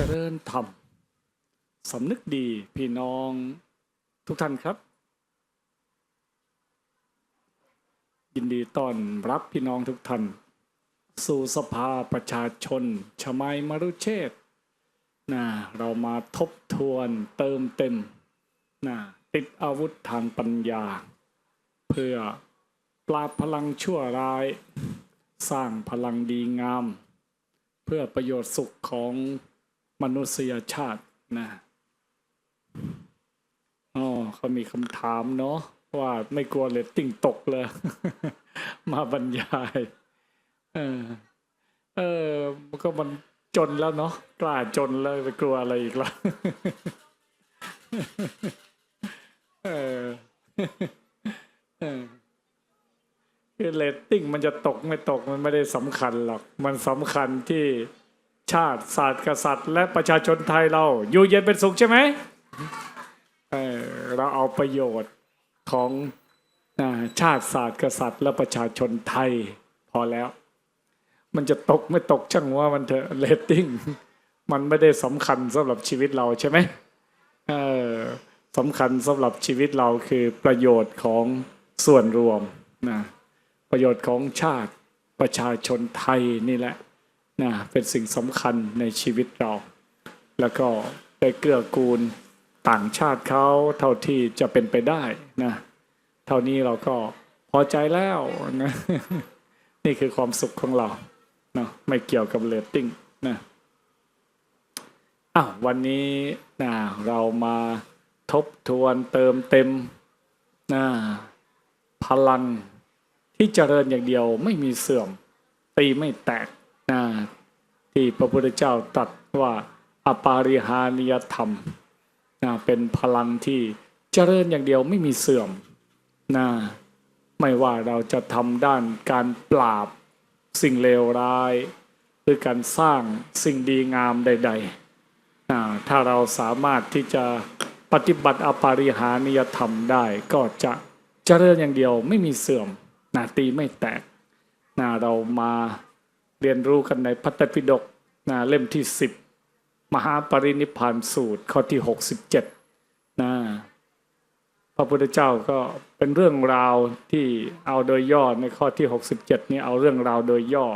เจริญธรรมสำนึกดีพี่น้องทุกท่านครับ ยินดีต้อนรับพี่น้องทุกท่าน สู่สภาประชาชนชมัยมรุเชษฐ์นะเรามาทบทวนเติมเต็มนะติดอาวุธทางปัญญา เพื่อปราบพลังชั่วร้าย สร้างพลังดีงาม เพื่อประโยชน์สุขของ มนุษยชาตินะอ๋อเขามีคำถามเนาะว่าไม่กลัวเลตติ้งตกเลย มาบรรยาย เออ เออก็มันจนแล้วเนาะกล้าจนแล้วไปกลัวอะไรอีกล่ะเออเออคือเรตติ้งมันจะตกไม่ตกมันไม่ได้สำคัญหรอก มันสำคัญที่ ชาติศาสตร์กษัตริย์ และประชาชนไทยเรา อยู่เย็นเป็นสุขใช่ไหมเเราเอาประโยชน์ของอชาติศาสตร์กษัตริย์ และประชาชนไทยพอแล้ว มันจะตกไม่ตกช่างว่ามันเถอะเรตติ้งมันไม่ได้สำคัญสำหรับชีวิตเราใช่ไหมสำคัญสำหรับชีวิตเราคือประโยชน์ของส่วนรวมนะประโยชน์ของชาติประชาชนไทยนี่แหละ นะเป็นสิ่งสำคัญในชีวิตเรา แล้วก็ไปเกื้อกูลต่างชาติเขาเท่าที่จะเป็นไปได้นะเท่านี้เราก็พอใจแล้วนะนี่คือความสุขของเราเนาะไม่เกี่ยวกับเรตติ้งนะอ้าววันนี้นะเรามาทบทวนเติมเต็มนะพลังที่เจริญอย่างเดียวไม่มีเสื่อม ตีไม่แตก นะที่พระพุทธเจ้าตรัสว่าอปาริหานิยธรรมนะเป็นพลังที่เจริญอย่างเดียวไม่มีเสื่อมนะไม่ว่าเราจะทำด้านการปราบสิ่งเลวร้าย หรือการสร้างสิ่งดีงามใดๆนะถ้าเราสามารถที่จะปฏิบัติอปาริหานิยธรรมได้ก็จะเจริญอย่างเดียวไม่มีเสื่อมนะตีไม่แตกนะเรามา เรียนรู้กันในพัตตปิฎกนะเล่มที่10มหาปรินิพานสูตรข้อที่67นะพระพุทธเจ้าก็เป็นเรื่องราวที่เอาโดยย่อในข้อที่67นี่เอาเรื่องราวโดยย่อ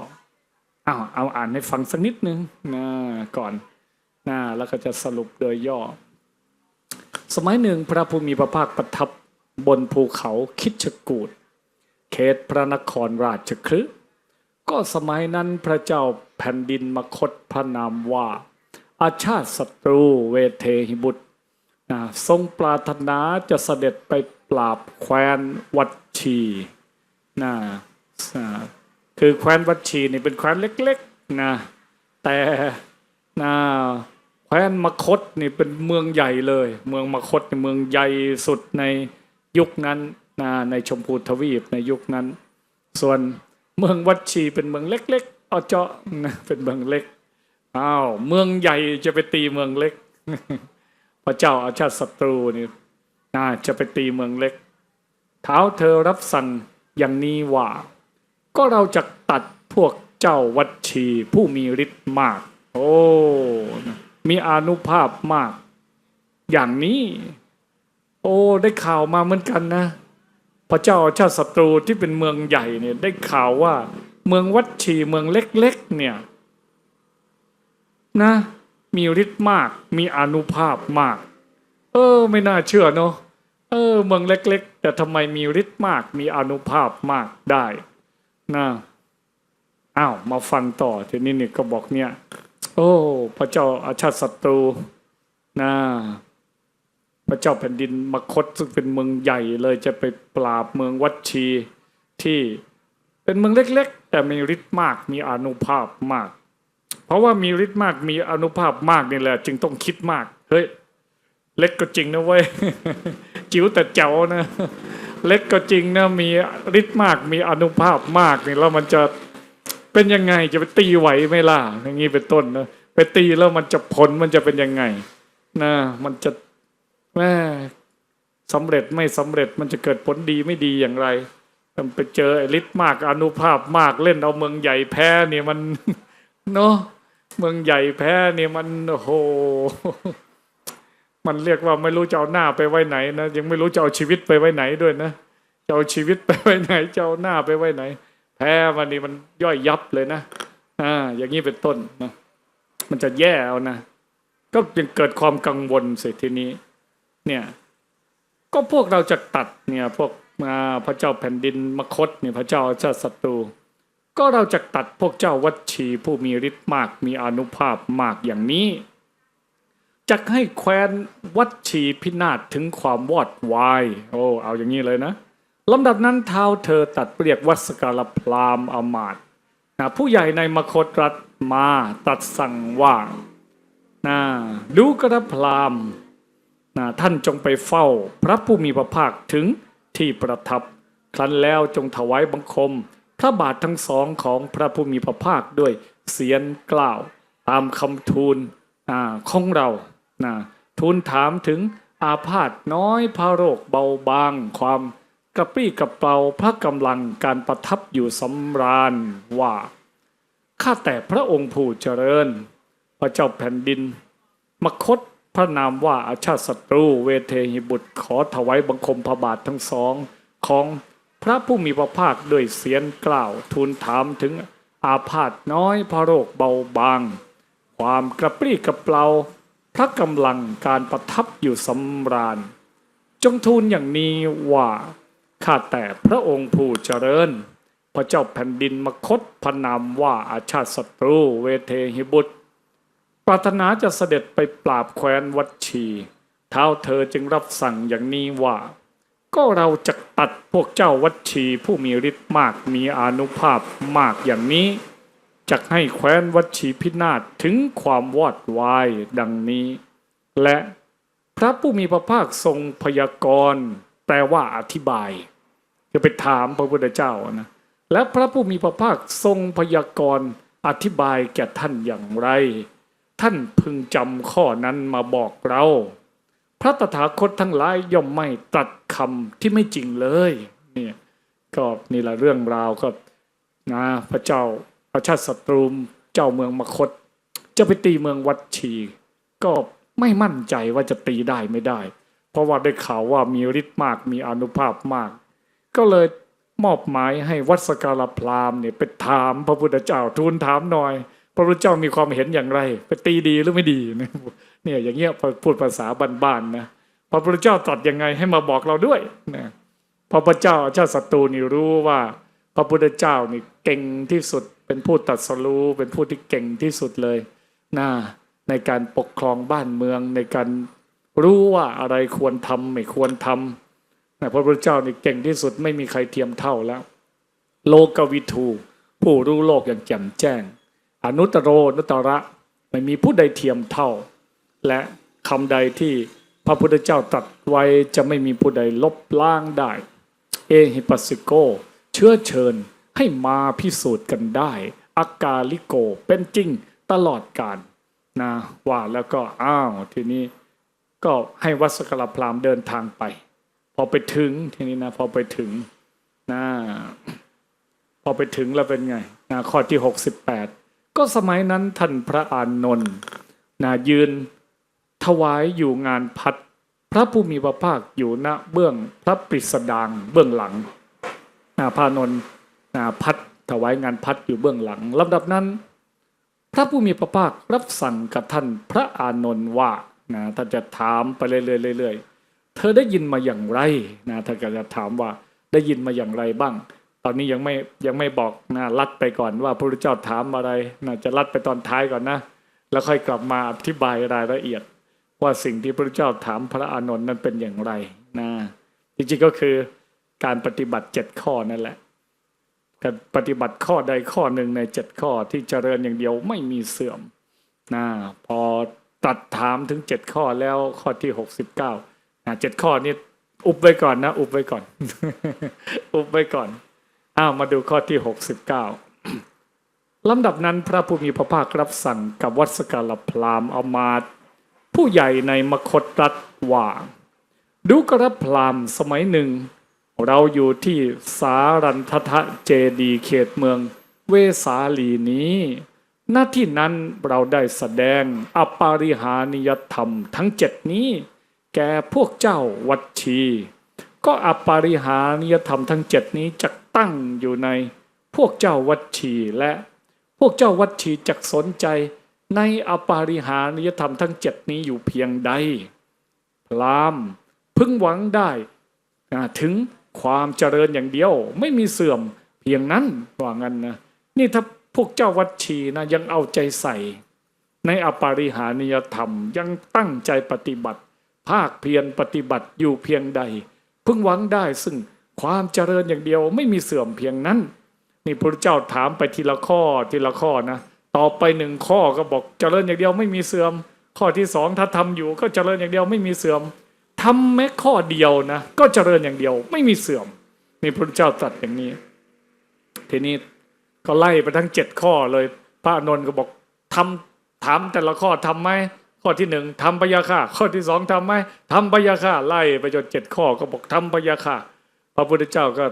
เอาเอาอ่านให้ฟังสักนิดนึงนะก่อนนะแล้วก็จะสรุปโดยย่อ สมัยหนึ่งพระภูมิพระภาคประทับบนภูเขาคิดชกูดเขตพระนครราชคฤห์ ก็สมัยนั้นพระเจ้าแผ่นดินมคตพระนามว่า อาชาติศัตรูเวเทหิบุตรนะทรงปรารถนาจะเสด็จไปปราบแคว้นวัดชีนะคือแคว้นวัดชีนี่เป็นแคว้นเล็กๆนะแต่นะแคว้นมคตนี่เป็นเมืองใหญ่เลย เมืองมคตเมืองใหญ่สุดในยุคนั้นนะในชมพูทวีปในยุคนั้น ส่วน เมืองวัดชีเป็นเมืองเล็กๆเอาเจาะนะเป็นเมืองเล็กอ้าวเมืองใหญ่จะไปตีเมืองเล็ก พระเจ้าอาชาติศัตรูนี่น่าจะไปตีเมืองเล็ก เท้าเธอรับสั่งอย่างนี้ว่า ก็เราจะตัดพวกเจ้าวัดชีผู้มีฤทธิ์มาก โอ้มีอนุภาพมาก อย่างนี้ โอ้ได้ข่าวมาเหมือนกันนะ พระเจ้าชาติศัตรูที่เป็นเมืองใหญ่เนี่ยได้ข่าวว่า เมืองวัดชีเมืองเล็กๆเนี่ยนะมีฤทธิ์มากมีอนุภาพมาก เออ ไม่น่าเชื่อเนาะเออ เมืองเล็ก ๆ แต่ทำไมมีฤทธิ์มาก มีอนุภาพมากได้นะอ้าวมาฟังต่อทีนี้เนี่ยก็บอกเนี่ย โอ้ พระเจ้าอาชาติศัตรูนะ ระเจ้าแผ่นดินมคตซึ่งเป็นเมืองใหญ่เลยจะไปปราบเมืองวัดชีที่เป็นเมืองเล็ก ๆ แต่มีฤทธิ์มากมีอนุภาพมาก เพราะว่ามีฤทธิ์มากมีอนุภาพมากนี่แหละ จึงต้องคิดมากเฮ้ยเล็กก็จริงนะเว้ยจิ๋วแต่เจ๋วนะเล็กก็จริงนะมีฤทธิ์มากมีอนุภาพมากนี่แล้วมันจะเป็นยังไงจะไปตีไหวไหมล่ะอย่างนี้เป็นต้นนะไปตีแล้วมันจะผลมันจะเป็นยังไงนะมันจะ แม่สำเร็จไม่สำเร็จมันจะเกิดผลดีไม่ดีอย่างไรมันไปเจอไอ้ฤทธิ์มากอนุภาพมากเล่นเอาเมืองใหญ่แพ้เนี่ยมันเนาะเมืองใหญ่แพ้เนี่ยมันโอ้โหมันเรียกว่าไม่รู้จะเอาหน้าไปไว้ไหนนะยังไม่รู้จะเอาชีวิตไปไว้ไหนด้วยนะจะเอาชีวิตไปไว้ไหนจะเอาหน้าไปไว้ไหน แพ้วันนี้มันย่อยยับเลยนะอ่า อย่างนี้เป็นต้นนะมันจะแย่เอานะก็ยังเกิดความกังวลเสิทีนี้ เนี่ยก็พวกเราจะตัดเนี่ยพวกอ่าพระเจ้าแผ่นดินมคตเนี่ยพระเจ้าชาติศัตรู ก็เราจะตัดพวกเจ้าวัดชีผู้มีฤทธิ์มากมีอนุภาพมากอย่างนี้จะให้แคว้นวัดชีพินาศถึงความวอดวายโอ้เอาอย่างนี้เลยนะลำดับนั้นเท้าเธอตัดเรียกวัสการพรามอมาตนะผู้ใหญ่ในมคตรัฐมาตัดสั่งว่านะดูกระพราม นะท่านจงไปเฝ้าพระผู้มีพระภาคถึงที่ประทับ ครั้นแล้วจงถวายบังคม พระบาททั้งสองของพระผู้มีพระภาคด้วยเสียงกล่าว ตามคำทูลอ่าของเรานะทูลถามถึงอาพาธน้อยพระโรคเบาบาง ความกระปรี้กระเปร่าพระกำลังการประทับอยู่สำราญว่า ข้าแต่พระองค์ผู้เจริญ พระเจ้าแผ่นดิน มคต พระนามว่าอาชาติศัตรูเวเทหิบุตรขอถวายบังคมพระบาททั้งสอง ของพระผู้มีพระภาคด้วยเสียงกล่าวทูลถามถึงอาพาธน้อยพระโรคเบาบาง ความกระปรี้กระเปร่าพระกำลังการประทับอยู่สำราญ จงทูลอย่างนี้ว่าข้าแต่พระองค์ผู้เจริญ พระเจ้าแผ่นดินมคตพระนามว่าอาชาติศัตรูเวเทหิบุตร ปรารถนาจะเสด็จไปปราบแคว้นวัดชี เท้าเธอจึงรับสั่งอย่างนี้ว่า ก็เราจะตัดพวกเจ้าวัดชีผู้มีฤทธิ์มากมีอนุภาพมากอย่างนี้จะให้แคว้นวัดชีพินาศถึงความวอดวายดังนี้ และพระผู้มีพระภาคทรงพยากรณ์แปลว่าอธิบาย จะไปถามพระพุทธเจ้านะและพระผู้มีพระภาคทรงพยากรณ์อธิบายแก่ท่านอย่างไร ท่านพึงจำข้อนั้นมาบอกเรา พระตถาคตทั้งหลายย่อมไม่ตรัสคำที่ไม่จริงเลยเนี่ยก็นี่แหละเรื่องราวก็นะพระเจ้าพระชาติศัตรูเจ้าเมืองมคต จะไปตีเมืองวัดชี ก็ไม่มั่นใจว่าจะตีได้ไม่ได้ เพราะว่าได้ข่าวว่ามีฤทธิ์มากมีอนุภาพมาก ก็เลยมอบหมายให้วัดสการพรามเนี่ยไปถามพระพุทธเจ้าทูลถามหน่อย พระพุทธเจ้ามีความเห็นอย่างไร ไปตีดีหรือไม่ดีเนี่ยอย่างเงี้ยพูดภาษาบ้านๆนะพระพุทธเจ้าตรัสยังไงให้มาบอกเราด้วยนะพระพุทธเจ้าเจ้าศัตรูนี่รู้ว่า พระพุทธเจ้านี่เก่งที่สุด เป็นผู้ตรัสรู้เป็นผู้ที่เก่งที่สุดเลยนะในการปกครองบ้านเมืองในการรู้ว่าอะไรควรทำไม่ควรทำนะพระพุทธเจ้านี่เก่งที่สุดไม่มีใครเทียมเท่าแล้ว โลกวิทูผู้รู้โลกอย่างแจ่มแจ้ง อนุตโรนุตระไม่มีผู้ใดเทียมเท่า และคำใดที่พระพุทธเจ้าตรัสไว้จะไม่มีผู้ใดลบล้างได้ เอหิปัสสิโก เชื้อเชิญให้มาพิสูจน์กันได้ อากาลิโกเป็นจริงตลอดกาลนะว่าแล้วก็อ้าวทีนี้ก็ให้วัสกลพรามเดินทางไป พอไปถึงทีนี้นะพอไปถึงนะพอไปถึงแล้วเป็นไงนะข้อที่68ก็ส ก็สมัยนั้นท่านพระอานนท์นะยืน ถวายอยู่งานพัดพระผู้มีพระภาคอยู่ณเบื้องพระปริสดางเบื้องหลังนะพระอานนท์นะพัดถวายงานพัดอยู่เบื้องหลังลำดับนั้น พระผู้มีพระภาครับสั่งกับท่านพระอานนท์ว่านะท่านจะถามไปเรื่อยๆเรื่อยๆเธอได้ยินมาอย่างไรนะท่านก็จะถามว่าได้ยินมาอย่างไรบ้าง ตอนนี้ยังไม่ยังไม่บอกนะลัดไปก่อนว่าพระพุทธเจ้าถามอะไรนะจะลัดไปตอนท้ายก่อนนะ แล้วค่อยกลับมาอธิบายรายละเอียด ว่าสิ่งที่พระพุทธเจ้าถามพระอานนท์นั้นเป็นอย่างไรนะจริงๆก็คือการปฏิบัติเจ็ดข้อนั่นแหละการปฏิบัติข้อใดข้อหนึ่งในเจ็ดข้อที่เจริญอย่างเดียวไม่มีเสื่อมนะพอตัดถามถึงเจ็ดข้อแล้วข้อที่หกสิบเก้านะเจ็ดข้อนี้อุบไว้ก่อนนะ อุบไว้ก่อน อุบไว้ก่อน อ้าวมาดูข้อที่หกสิบเก้าลำดับนั้นพระผู้มีพระภาครับสั่งกับวัสกาลพรามเอามาตผู้ใหญ่ในมคตรัฐว่า ดูกระพรามสมัยหนึ่ง เราอยู่ที่สารันทะเจดีเขตเมืองเวสาลีนี้ หน้าที่นั้นเราได้แสดงอปาริหานิยธรรมทั้งเจ็ดนี้ แก่พวกเจ้าวัดชี ก็อปาริหานิยธรรมทั้งเจ็ดนี้จะตั้งอยู่ในพวกเจ้าวัดชีและพวกเจ้าวัดชีจักสนใจในอปาริหานิยธรรมทั้งเจ็ดนี้อยู่เพียงใด พรามพึงหวังได้ถึงความเจริญอย่างเดียวไม่มีเสื่อมเพียงนั้นว่างั้นนะนี่ถ้าพวกเจ้าวัดชีนะยังเอาใจใส่ ในอปาริหานิยธรรมยังตั้งใจปฏิบัติ ภาคเพียรปฏิบัติอยู่เพียงใด พึงหวังได้ซึ่งความเจริญอย่างเดียวไม่มีเสื่อมเพียงนั้น นี่พระเจ้าถามไปทีละข้อทีละข้อนะต่อไปหนึ่งข้อก็บอกเจริญอย่างเดียวไม่มีเสื่อม ข้อที่สองถ้าทำอยู่ก็เจริญอย่างเดียวไม่มีเสื่อมทำแม้ข้อเดียวนะก็เจริญอย่างเดียวไม่มีเสื่อมนี่พระเจ้าตรัสอย่างนี้ ทีนี้ก็ไล่ไปทั้งเจ็ดข้อเลย พระอานนก็บอกทำถามแต่ละข้อทำไหม ข้อที่หนึ่งทำพยาค่ะข้อที่สองทำไหมทำพยาค่ะไล่ไปจนเจ็ดข้อก็บอกทำพยาค่ะพระพุทธเจ้าก็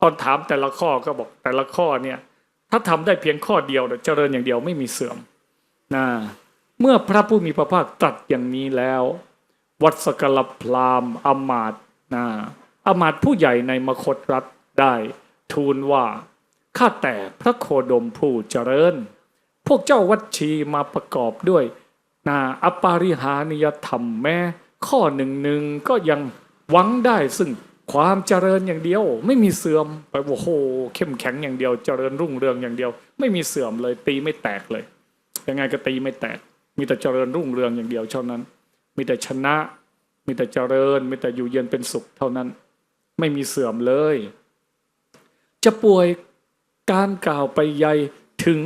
ตอนถามแต่ละข้อก็บอกแต่ละข้อเนี่ย ถ้าทำได้เพียงข้อเดียวเนี่ยเจริญอย่างเดียวไม่มีเสื่อมนะเมื่อพระผู้มีพระภาคตรัสอย่างนี้แล้ว วัดสกลพราหมณ์อมาตนะอมาตผู้ใหญ่ในมคตรัฐได้ทูลว่าข้าแต่พระโคดมผู้เจริญ พวกเจ้าวัดชีมาประกอบด้วย นาอปาริหานิยธรรมแม้ข้อหนึ่งหนึ่งก็ยังหวังได้ซึ่งความเจริญอย่างเดียว ไม่มีเสื่อมไปโอ้โหเข้มแข็งอย่างเดียว เจริญรุ่งเรืองอย่างเดียว ไม่มีเสื่อมเลยตีไม่แตกเลย ยังไงก็ตีไม่แตก มีแต่เจริญรุ่งเรืองอย่างเดียวเท่านั้น มีแต่ชนะ มีแต่เจริญ มีแต่อยู่เย็นเป็นสุขเท่านั้น ไม่มีเสื่อมเลย จะป่วยการกล่าวไปใหญ่ถึง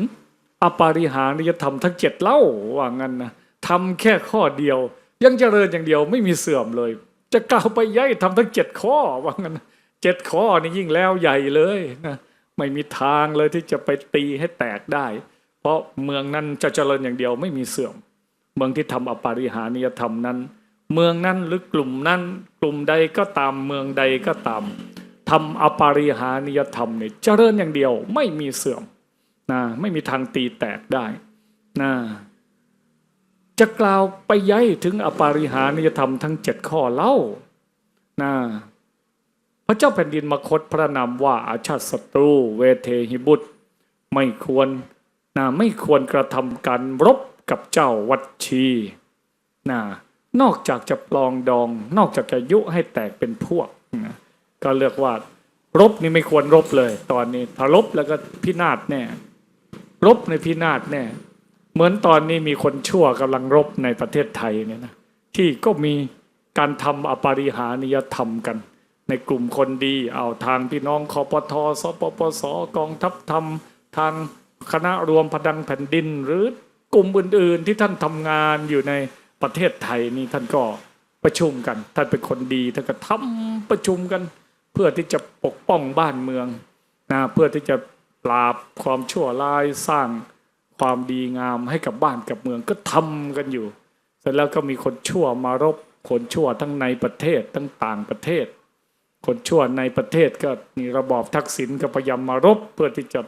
อปาริหานิยธรรมทั้งเจ็ดเล่าว่างั้นนะ ทำแค่ข้อเดียว ยังเจริญอย่างเดียวไม่มีเสื่อมเลย จะกล่าวไปใหญ่ทำทั้งเจ็ดข้อว่างั้นเจ็ดข้อนี่ยิ่งแล้วใหญ่เลยนะไม่มีทางเลยที่จะไปตีให้แตกได้ เพราะเมืองนั้นจะเจริญอย่างเดียวไม่มีเสื่อม เมืองที่ทำอปาริหานิยธรรมนั้น เมืองนั้นหรือกลุ่มนั้น กลุ่มใดก็ตามเมืองใดก็ตามทำอปาริหานิยธรรมเนี่ยเจริญอย่างเดียวไม่มีเสื่อมนะไม่มีทางตีแตกได้นะ จะกล่าวไปย้ายถึงอปาริหานิยธรรมทั้งเจ็ดข้อเล่านะพระเจ้าแผ่นดินมคตพระนามว่าอาชาติศัตรู เวเทหิบุตร ไม่ควรนะไม่ควรกระทำการรบกับเจ้าวัดชีนะนอกจากจะปลองดอง นอกจากจะยุให้แตกเป็นพวกนะก็เรียกว่ารบนี่ไม่ควรรบเลย ตอนนี้ถ้ารบแล้วก็พินาศแน่ รบในพินาศแน่ เหมือนตอนนี้มีคนชั่วกำลังรบในประเทศไทยเนี่ยนะที่ก็มีการทำอปาริหานิยธรรมกัน ในกลุ่มคนดีเอาทางพี่น้องคอปทสปปสกองทัพธรรม ทางคณะรวมพดังแผ่นดิน หรือกลุ่มอื่น ๆ ที่ท่านทำงานอยู่ในประเทศไทยนี่ท่านก็ประชุมกัน ท่านเป็นคนดีท่านก็ทำประชุมกัน เพื่อที่จะปกป้องบ้านเมืองนะเพื่อที่จะปราบความชั่วร้ายสร้าง ความดีงามให้กับบ้านกับเมืองก็ทำกันอยู่ เสร็จแล้วก็มีคนชั่วมารบ คนชั่วทั้งในประเทศทั้งต่างประเทศ คนชั่วในประเทศก็นี่ระบอบทักษิณก็พยายามมารบ เพื่อที่จะ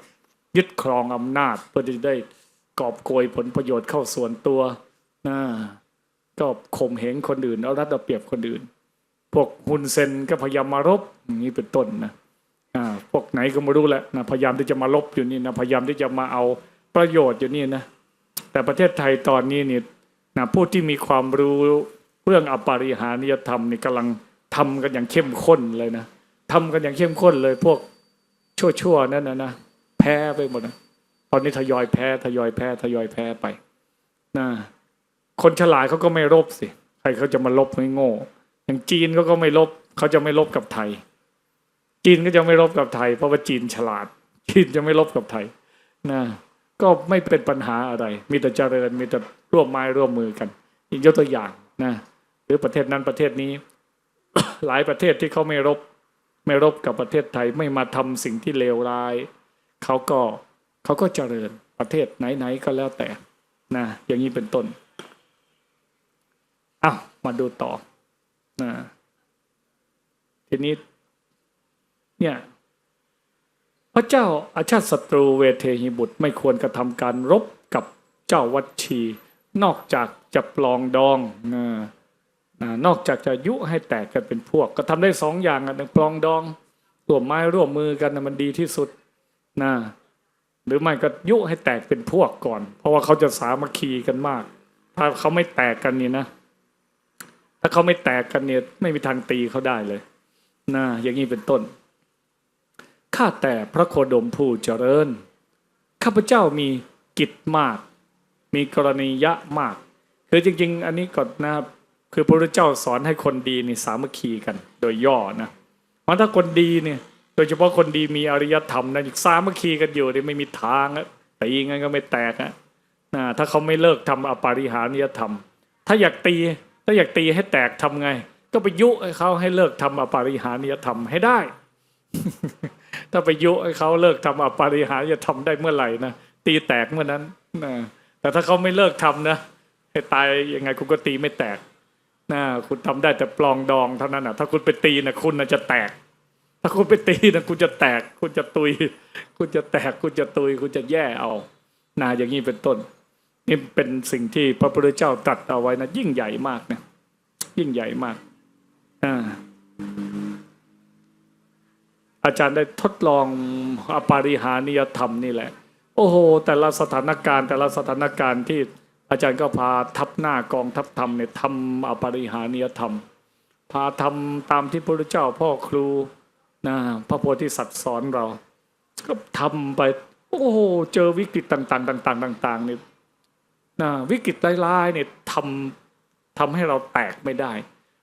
ยึดครองอำนาจ เพื่อที่จะได้กอบโกยผลประโยชน์เข้าส่วนตัวนะก็ข่มเหงคนอื่นเอารัดเอาเปรียบคนอื่น พวกฮุนเซนก็พยายามมารบอย่างนี้เป็นต้นนะพวกไหนก็ไม่รู้แหละนะพยายามที่จะมาลบอยู่นี่นะพยายามที่จะมาเอา ประโยชน์อยู่นี่นะแต่ประเทศไทยตอนนี้นี่นะผู้ที่มีความรู้เรื่องอปาริหานิยธรรมนี่กำลังทำกันอย่างเข้มข้นเลยนะทำกันอย่างเข้มข้นเลยพวกชั่วๆนั่นนะนะแพ้ไปหมดนะตอนนี้ทยอยแพ้ทยอยแพ้ทยอยแพ้ไปนะคนฉลาดเขาก็ไม่รบสิใครเขาจะมาลบไม่โง่อย่างจีนเขาก็ไม่ลบเขาจะไม่ลบกับไทย จีนก็จะไม่ลบกับไทย เพราะว่าจีนฉลาด จีนจะไม่ลบกับไทยนะ ก็ไม่เป็นปัญหาอะไร มีแต่เจริญ มีแต่ร่วมไม้ร่วมมือกันอีกยกตัวอย่างนะ หรือประเทศนั้นประเทศนี้ หลายประเทศที่เขาไม่รบ ไม่รบกับประเทศไทยไม่มาทำสิ่งที่เลวร้ายเขาก็เขาก็เจริญประเทศไหนๆก็แล้วแต่นะอย่างนี้เป็นต้นอ้าวมาดูต่อนะทีนี้ เนี่ย ระเจ้าอาชาติศัตรูเวเทหิบุตรไม่ควรกระทำการรบกับเจ้าวัดชี นอกจากจะปลองดองนะนอกจากจะยุให้แตกกันเป็นพวก ก็ทำได้สองอย่างอะหนึ่งปลองดองร่วมไม้ร่วมมือกันนะมันดีที่สุดนะหรือไม่ก็ยุให้แตกเป็นพวกก่อน เพราะว่าเขาจะสามัคคีกันมาก ถ้าเขาไม่แตกกันนี่นะ ถ้าเขาไม่แตกกันเนี่ยไม่มีทางตีเขาได้เลยนะอย่างนี้เป็นต้น ข้าแต่พระโคดมผู้เจริญ ข้าพเจ้ามีกิจมาก มีกรณียะมาก คือจริง ๆ อันนี้ก่อนนะครับคือพระพุทธเจ้าสอนให้คนดีนี่สามัคคีกัน โดยย่อนะมันถ้าคนดีเนี่ยโดยเฉพาะคนดีมีอริยธรรมนะสามัคคีกันอยู่เนี่ยไม่มีทางอะตีงั้นก็ไม่แตกอะนะถ้าเขาไม่เลิกทำอปาริหานิยธรรม ถ้าอยากตีถ้าอยากตีให้แตกทำไง ก็ไปยุให้เขาให้เลิกทำอปาริหานิยธรรมให้ได้ ถ้าไปยุให้เขาเลิกทำอปาริหานิยธรรมได้เมื่อไหร่นะตีแตกเมื่อนั้นนะแต่ถ้าเขาไม่เลิกทำนะให้ตายยังไงคุณก็ตีไม่แตกนะคุณทำได้แต่ปลองดองเท่านั้นนะถ้าคุณไปตีนะคุณนะจะแตก ถ้าคุณไปตีนะคุณจะแตก คุณจะตุย คุณจะแตก คุณจะตุย คุณจะแย่เอานะอย่างนี้เป็นต้นนี่เป็นสิ่งที่พระพุทธเจ้าตรัสเอาไว้นะยิ่งใหญ่มากนะยิ่งใหญ่มากอ่า อาจารย์ได้ทดลองอปาริหานิยธรรมนี่แหละ โอ้โห แต่ละสถานการณ์ แต่ละสถานการณ์ที่อาจารย์ก็พาทับหน้ากองทัพธรรมเนี่ยทำอปาริหานิยธรรม พาทำตามที่พระพุทธเจ้าพ่อครูนะพระโพธิสัตว์สอนเรา ก็ทำไป โอ้โห เจอวิกฤตต่าง ๆ ต่าง ๆ ต่างๆเนี่ยนะวิกฤตร้ายๆเนี่ยทำทำให้เราแตกไม่ได้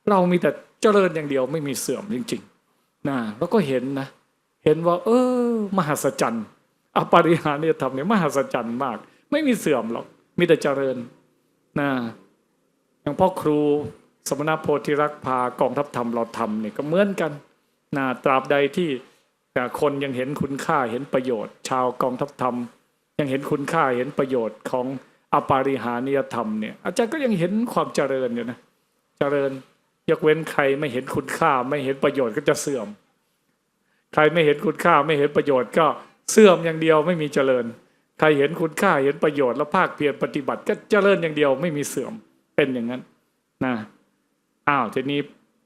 เรามีแต่เจริญอย่างเดียวไม่มีเสื่อมจริง ๆ นะแล้วก็เห็นนะ เห็นว่า เออ มหัศจรรย์อปาริหานิยธรรมเนี่ยมหัศจรรย์มาก ไม่มีเสื่อมหรอก มีแต่เจริญนะอย่างพ่อครูสมณโพธิรักพากองทัพธรรมเราทำเนี่ยก็เหมือนกันนะตราบใดที่คนยังเห็นคุณค่าเห็นประโยชน์ ชาวกองทัพธรรม ยังเห็นคุณค่าเห็นประโยชน์ของอปาริหานิยธรรมเนี่ยอาจารย์ก็ยังเห็นความเจริญอยู่นะเจริญ ยกเว้นใครไม่เห็นคุณค่า ไม่เห็นประโยชน์ก็จะเสื่อม ใครไม่เห็นคุณค่าไม่เห็นประโยชน์ก็เสื่อมอย่างเดียวไม่มีเจริญ ใครเห็นคุณค่าเห็นประโยชน์แล้วภาคเพียรปฏิบัติก็เจริญอย่างเดียวไม่มีเสื่อมเป็นอย่างนั้นนะอ้าวทีนี้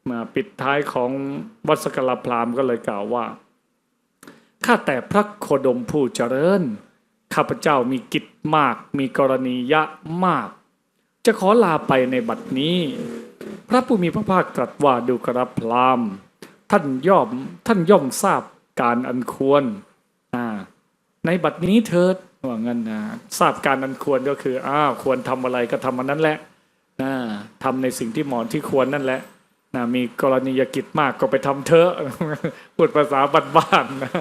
มาปิดท้ายของวัสกลพรามก็เลยกล่าวว่าข้าแต่พระโคดมผู้เจริญข้าพเจ้ามีกิจมาก มีกรณียะมาก จะขอลาไปในบัดนี้ พระผู้มีพระภาคตรัสว่าดูกระพรามท่านย่อมท่านย่อมทราบการอันควรในบัดนี้เถิดว่างั้นนะทราบการอันควรก็คืออ้าวควรทำอะไรก็ทำมันนั้นแหละนะทำในสิ่งที่เหมาะที่ควรนั่นแหละนะมีกรณียกิจมากก็ไปทำเถอะพูดภาษาบ้านๆนะ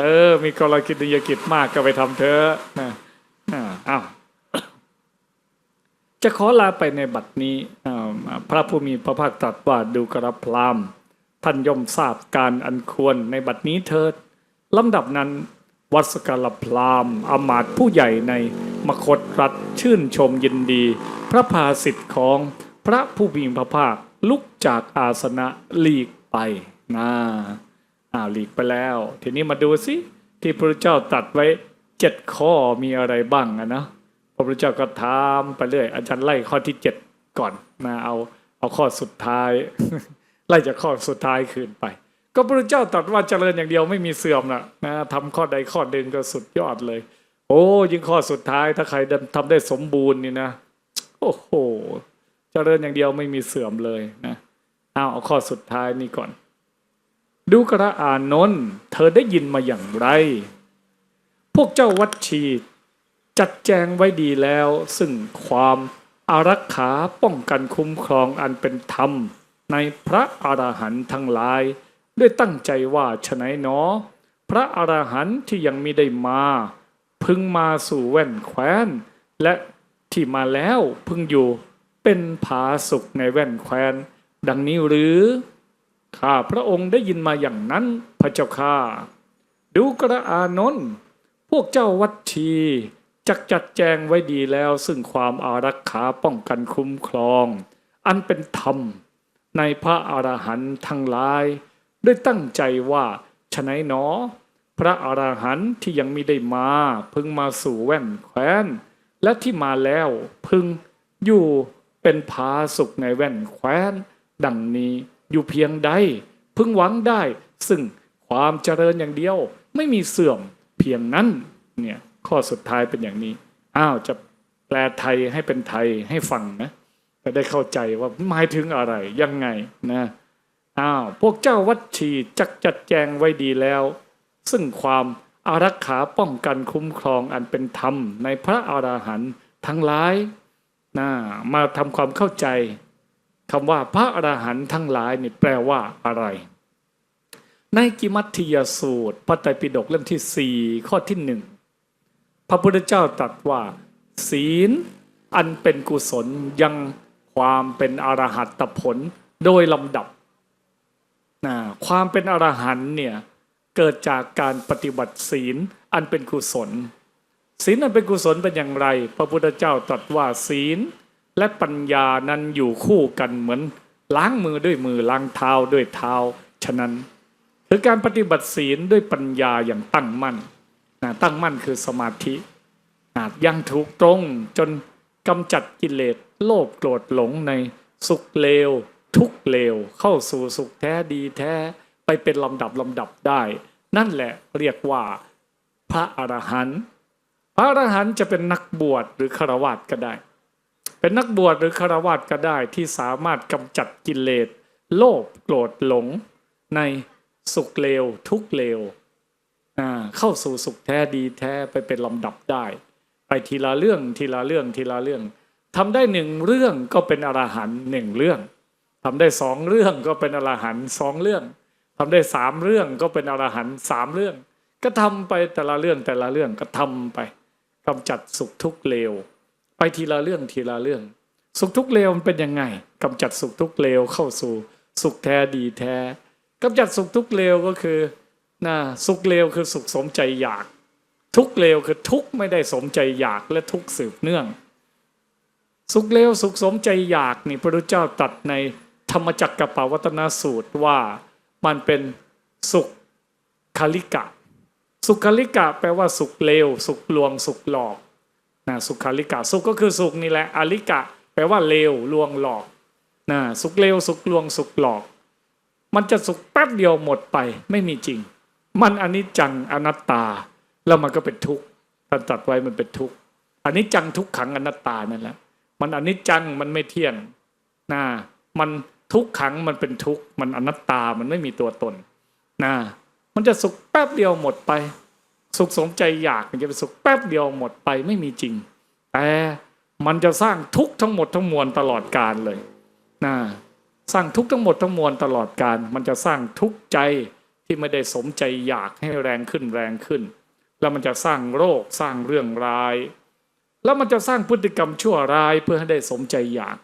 เออ มีกรณียกิจมากก็ไปทำเถอะนะอ้าวจะขอลาไปในบัดนี้อ่า พระผู้มีพระภาคตรัสว่าดูกระพรามท่านย่อมทราบการอันควรในบัดนี้เถิดลำดับนั้นวัสกลพรามอมาตผู้ใหญ่ในมคตรัฐชื่นชมยินดี พระภาสิทธิ์ของพระผู้มีพระภาคลุกจากอาสนะหลีกไปนะอ่าหลีกไปแล้ว ทีนี้มาดูสิที่พระเจ้าตรัสไว้เจ็ดข้อมีอะไรบ้างนะพระพุทธเจ้าก็ถามไปเรื่อยอาจารย์ไล่ข้อที่เจ็ด ก่อนนะเอาเอาข้อสุดท้าย ไล่จากข้อสุดท้ายคืนไป ก็พระเจ้าตรัสว่าเจริญอย่างเดียวไม่มีเสื่อมนะนะทำข้อใดข้อหนึ่งก็สุดยอดเลย โอ้ยิ่งข้อสุดท้ายถ้าใครทำได้สมบูรณ์นี่นะโอ้โหเจริญอย่างเดียวไม่มีเสื่อมเลยนะเอาเอาข้อสุดท้ายนี่ก่อน ดูกระอานนท์เธอได้ยินมาอย่างไร พวกเจ้าวัดชีจัดแจงไว้ดีแล้ว ซึ่งความ อารักขาป้องกันคุ้มครองอันเป็นธรรม ในพระอรหันต์ทั้งหลาย ด้วยตั้งใจว่าฉไหนหนอ พระอรหันต์ที่ยังม่ได้มา พึงมาสู่แว่นแคว้น และที่มาแล้วพึงอยู่เป็นผาสุขในแว่นแคว้น ดังนี้หรือ ข้าพระองค์ได้ยินมาอย่างนั้นพระเจ้าข้าดูกระอานนท์พวกเจ้าวัดชี จักจัดแจงไว้ดีแล้ว ซึ่งความอารักขาป้องกันคุ้มครอง อันเป็นธรรมในพระอรหันต์ทั้งหลายด้วยตั้งใจว่าฉะไหนหนอ พระอรหันต์ที่ยังไม่ได้มา พึงมาสู่แว่นแคว้น และที่มาแล้วพึงอยู่เป็นผาสุขในแว่นแคว้น ดังนี้อยู่เพียงใด พึงหวังได้ ซึ่งความเจริญอย่างเดียวไม่มีเสื่อมเพียงนั้นเนี่ย ข้อสุดท้ายเป็นอย่างนี้ อ้าวจะแปลไทยให้เป็นไทยให้ฟังนะจะได้เข้าใจว่าหมายถึงอะไรยังไงนะอ้าวพวกเจ้าวัดชีจักจัดแจงไว้ดีแล้ว ซึ่งความอารักขาป้องกันคุ้มครองอันเป็นธรรมในพระอราหันต์ทั้งหลายนะมาทำความเข้าใจคำว่าพระอราหันต์ทั้งหลายนี่แปลว่าอะไร ในกิมัตถิยสูตรพระไตรปิฎกเล่มที่สี่ข้อที่หนึ่ง พระพุทธเจ้าตรัสว่า ศีลอันเป็นกุศลยังความเป็นอรหัตตผลโดยลำดับนะความเป็นอรหันต์เนี่ยเกิดจากการปฏิบัติศีลอันเป็นกุศล ศีลอันเป็นกุศลเป็นอย่างไร พระพุทธเจ้าตรัสว่าศีล และปัญญานั้นอยู่คู่กันเหมือน ล้างมือด้วยมือล้างเท้าด้วยเท้า ฉะนั้น คือการปฏิบัติศีลด้วยปัญญาอย่างตั้งมั่น นะตั้งมั่นคือสมาธินะยังถูกตรงจนกำจัดกิเลสโลภโกรธหลงในสุขเลว ทุกเลว เข้าสู่สุขแท้ดีแท้ ไปเป็นลำดับลำดับได้ นั่นแหละเรียกว่าพระอรหันต์พระอรหันต์จะเป็นนักบวชหรือฆราวาสก็ได้ เป็นนักบวชหรือฆราวาสก็ได้ที่สามารถกำจัดกิเลสโลภโกรธหลง ในสุขเลว ทุกเลว เข้าสู่สุขแท้ดีแท้ไปเป็นลำดับได้ ไปทีละเรื่องทีละเรื่องทีละเรื่องทำได้หนึ่งเรื่องก็เป็นอรหันต์หนึ่งเรื่องทำได้สองเรื่องก็เป็นอรหันต์สองเรื่องทำได้สามเรื่องก็เป็นอรหันต์สามเรื่อง ก็ทำไปแต่ละเรื่องแต่ละเรื่องก็ทำไปกำจัดสุขทุกข์เลว ไปทีละเรื่องทีละเรื่อง สุขทุกข์เลวมันเป็นยังไงกำจัดสุขทุกข์เลวเข้าสู่ สุขแท้ดีแท้กำจัดสุขทุกข์เลวก็คือ นะสุขเลวคือสุขสมใจอยาก ทุกเลวคือทุกไม่ได้สมใจอยากและทุกสืบเนื่อง สุขเลวสุขสมใจอยากนี่พระพุทธเจ้าตัดในธรรมจักรกับปวัตนสูตรว่ามันเป็นสุขคลิกะ สุขคลิกะแปลว่าสุขเลว สุขลวง สุขหลอกนะสุขคลิกะ สุขก็คือสุขนี่แหละอลิกะ แปลว่าเลวลวงหลอกนะสุขเลวสุขลวง สุขหลอก มันจะสุขแป๊บเดียวหมดไปไม่มีจริง มันอนิจจังอนัตตา แล้วมันก็เป็นทุกข์ท่านตัดไว้มันเป็นทุกข์อันิจจังทุกขังอนัตตานั่นแหละมันอนิจจังมันไม่เที่ยงนะมันทุกขังมันเป็นทุกข์มันอนัตตามันไม่มีตัวตนนะมันจะสุขแป๊บเดียวหมดไป สุขสมใจอยากมันจะเป็นสุขแป๊บเดียวหมดไปไม่มีจริง แต่มันจะสร้างทุกข์ทั้งหมดทั้งมวลตลอดกาลเลยนะสร้างทุกข์ทั้งหมดทั้งมวลตลอดการมันจะสร้างทุกข์ใจ ที่ไม่ได้สมใจอยากให้แรงขึ้นแรงขึ้น แล้วมันจะสร้างโรคสร้างเรื่องร้าย แล้วมันจะสร้างพฤติกรรมชั่วร้ายเพื่อให้ได้สมใจอยาก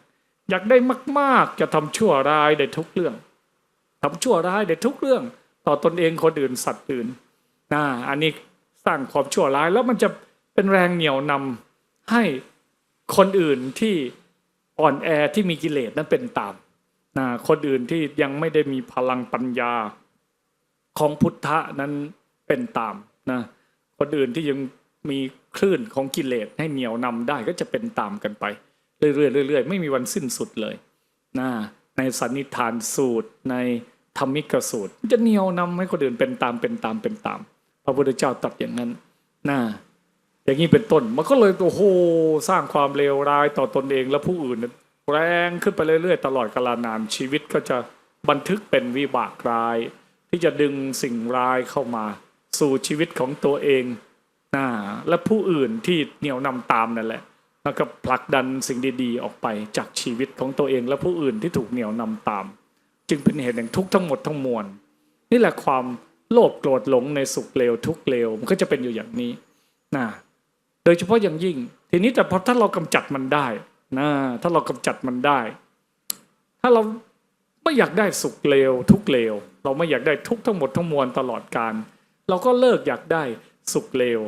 อยากได้มาก ๆ จะทำชั่วร้ายได้ทุกเรื่องทำชั่วร้ายได้ทุกเรื่อง ต่อตนเองคนอื่นสัตว์อื่นนะอันนี้สร้างความชั่วร้ายแล้วมันจะเป็นแรงเหนี่ยวนำให้คนอื่นที่อ่อนแอที่มีกิเลสนั้นเป็นตามนะคนอื่นที่ยังไม่ได้มีพลังปัญญา ของพุทธะนั้นเป็นตามนะคนอื่นที่ยังมีคลื่นของกิเลสให้เหนียวนำได้ก็จะเป็นตามกันไป เรื่อยๆเรื่อยๆไม่มีวันสิ้นสุดเลยนะในสันนิฐานสูตรในธรรมิกสูตร จะเหนียวนำให้คนอื่นเป็นตามเป็นตามเป็นตาม พระพุทธเจ้าตรัสอย่างนั้นนะอย่างนี้เป็นต้นมันก็เลยโอ้โหสร้างความเลวร้ายต่อตนเองและผู้อื่นแรงขึ้นไปเรื่อยๆ ตลอดกาลนานชีวิตก็จะบันทึกเป็นวิบากร้าย ที่จะดึงสิ่งร้ายเข้ามาสู่ชีวิตของตัวเองนะและผู้อื่นที่เหนี่ยวนำตามนั่นแหละแล้วก็ผลักดันสิ่งดีๆ ออกไปจากชีวิตของตัวเอง และผู้อื่นที่ถูกเหนี่ยวนำตาม จึงเป็นเหตุแห่งทุกข์ทั้งหมดทั้งมวลนี่แหละความโลภโกรธหลงในสุขเลวทุกเลวมันก็จะเป็นอยู่อย่างนี้นะโดยเฉพาะอย่างยิ่ง ทีนี้แต่พอถ้าเรากำจัดมันได้นะถ้าเรากำจัดมันได้ ถ้าเราไม่อยากได้สุขเลวทุกเลว เราไม่อยากได้ทุกทั้งหมดทั้งมวลตลอดการ เราก็เลิกอยากได้สุขเลว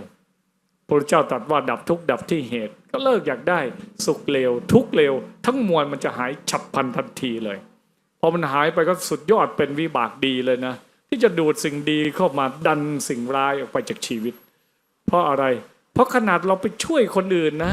พระเจ้าตรัสว่าดับทุกข์ดับที่เหตุ ก็เลิกอยากได้สุขเลวทุกเลวทั้งมวลมันจะหายฉับพลันทันทีเลยพอมันหายไปก็สุดยอดเป็นวิบากดีเลยนะ ที่จะดูดสิ่งดีเข้ามาดันสิ่งร้ายออกไปจากชีวิต เพราะอะไร เพราะขนาดเราไปช่วยคนอื่นนะ